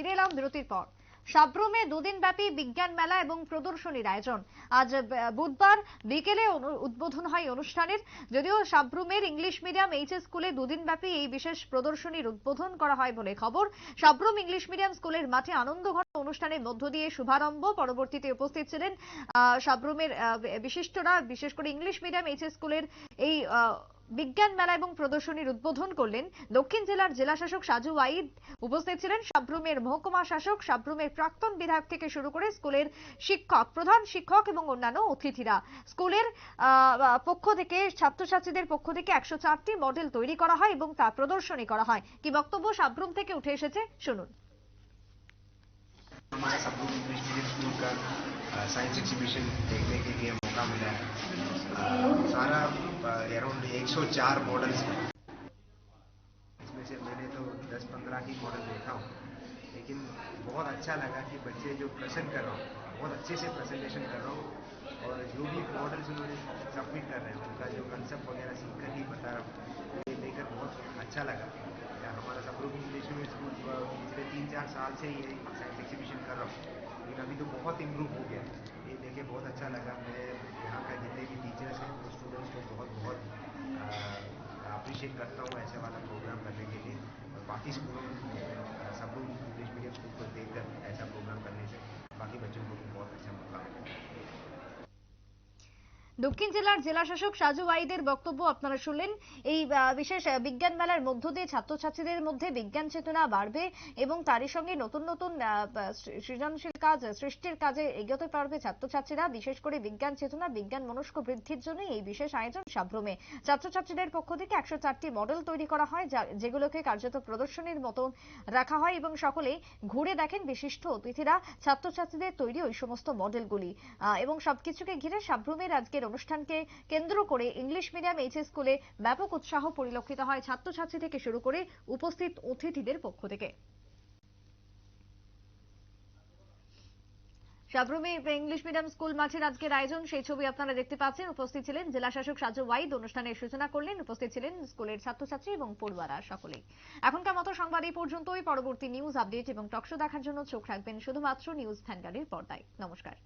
ফিরে এলাম বিরতির পর। সাব্রমে দুদিন ব্যাপী বিজ্ঞান মেলা এবং প্রদর্শনীর আয়োজন। আজ বুধবার বিকেলে উদ্বোধন হয় অনুষ্ঠানের। যদিও সাব্রুমের ইংলিশ মিডিয়াম এইচ স্কুলে দুদিন ব্যাপী এই বিশেষ প্রদর্শনীর উদ্বোধন করা হয় বলে খবর। সাব্রুম ইংলিশ মিডিয়াম স্কুলের মাঠে আনন্দ আনন্দঘন অনুষ্ঠানের মধ্য দিয়ে শুভারম্ভ। পরবর্তীতে উপস্থিত ছিলেন সাব্রুমের বিশিষ্টরা। বিশেষ করে ইংলিশ মিডিয়াম এইচ স্কুলের এই বিজ্ঞান মেলা এবং প্রদর্শনীর উদ্বোধন করলেন দক্ষিণ জেলার জেলাশাসক সাজু ওয়াইদ উপস্থিত ছিলেন সাব্রুমের মহকুমা শাসক সাব্রুমের প্রাক্তন বিধায়ক থেকে শুরু করে স্কুলের শিক্ষক প্রধান শিক্ষক এবং অন্যান্য অতিথিরা স্কুলের আহ, পক্ষ থেকে ছাত্রছাত্রীদের পক্ষ থেকে একশো চারটি মডেল তৈরি করা হয় এবং তা প্রদর্শনী করা হয় কি বক্তব্য সাব্রুম থেকে উঠে এসেছে শুনুন हमारे सब लोग इंग्लिश मीडियम स्कूल का साइंस एग्जीबिशन देखने के लिए मौका मिला है। सारा अराउंड 104 मॉडल्स हैं। इसमें से मैंने तो 10-15 ही मॉडल देखा हूँ। लेकिन बहुत अच्छा लगा कि बच्चे जो प्रेजेंट कर रहा हूँ, बहुत अच्छे से प्रेजेंटेशन कर रहा हूँ और जो भी मॉडल्स उन्होंने सबमिट कर रहे हैं, उनका जो कंसेप्ट वगैरह सीख कर ही बता रहा हूँ, ये देखकर बहुत अच्छा लगा। या हमारा लोग इंग्लिश मीडियम स्कूल पिछले तीन चार साल से ही साइंस एग्जीबिशन कर रहा हूँ। लेकिन अभी तो बहुत इम्प्रूव हो गया है। देखे बहुत अच्छा लगा। मैं यहाँ का जितने भी टीचर्स हैं, वो स्टूडेंट्स को बहुत बहुत अप्रिशिएट करता हूँ ऐसे वाला प्रोग्राम करने के लिए। और बाकी स्कूलों में सब लोग इंग्लिश मीडियम स्कूल को देखकर ऐसा प्रोग्राम करने से बाकी बच्चों को भी बहुत अच्छा দক্ষিণ জেলার জেলা শাসক সাজু ওয়াইদের বক্তব্য আপনারা শুনলেন। এই বিশেষ বিজ্ঞান মেলার মধ্য দিয়ে ছাত্রছাত্রীদের মধ্যে বিজ্ঞান চেতনা বাড়বে এবং তারই সঙ্গে নতুন নতুন সৃজনশীল কাজ, সৃষ্টির কাজে এগোতে পারবে ছাত্রছাত্রীরা, বিশেষ করে বিজ্ঞান চেতনা, বিজ্ঞান মনস্ক বৃদ্ধির জন্য এই বিশেষ আয়োজন সাভ্রমে ছাত্রছাত্রীদের পক্ষ থেকে একশো চারটি মডেল তৈরি করা হয় যেগুলোকে কার্যত প্রদর্শনীর মতন রাখা হয় এবং সকলে ঘুরে দেখেন বিশিষ্ট অতিথিরা, ছাত্রছাত্রীদের তৈরি ওই সমস্ত মডেলগুলি। এবং সবকিছুকে ঘিরে সাভ্রমের আজকের অনুষ্ঠানকে কেন্দ্র করে ইংলিশ মিডিয়াম এইচ স্কুলে ব্যাপক উৎসাহ পরিলক্ষিত হয় ছাত্রছাত্রী থেকে শুরু করে উপস্থিত অতিথিদের পক্ষ থেকে। সাবরুমে ইংলিশ মিডিয়াম স্কুল মাঠের আজকের আয়োজন, সেই ছবি আপনারা দেখতে পাচ্ছেন। উপস্থিত ছিলেন জেলা শাসক সাজু ওয়াইদ। অনুষ্ঠানের সূচনা করলেন, উপস্থিত ছিলেন স্কুলের ছাত্রছাত্রী এবং পড়ুয়ারা সকলেই। এখনকার মতো সংবাদ এই পর্যন্তই। পরবর্তী নিউজ আপডেট এবং টকশো দেখার জন্য চোখ রাখবেন শুধুমাত্র নিউজ ভ্যানগাড়ির পর্দায়। নমস্কার।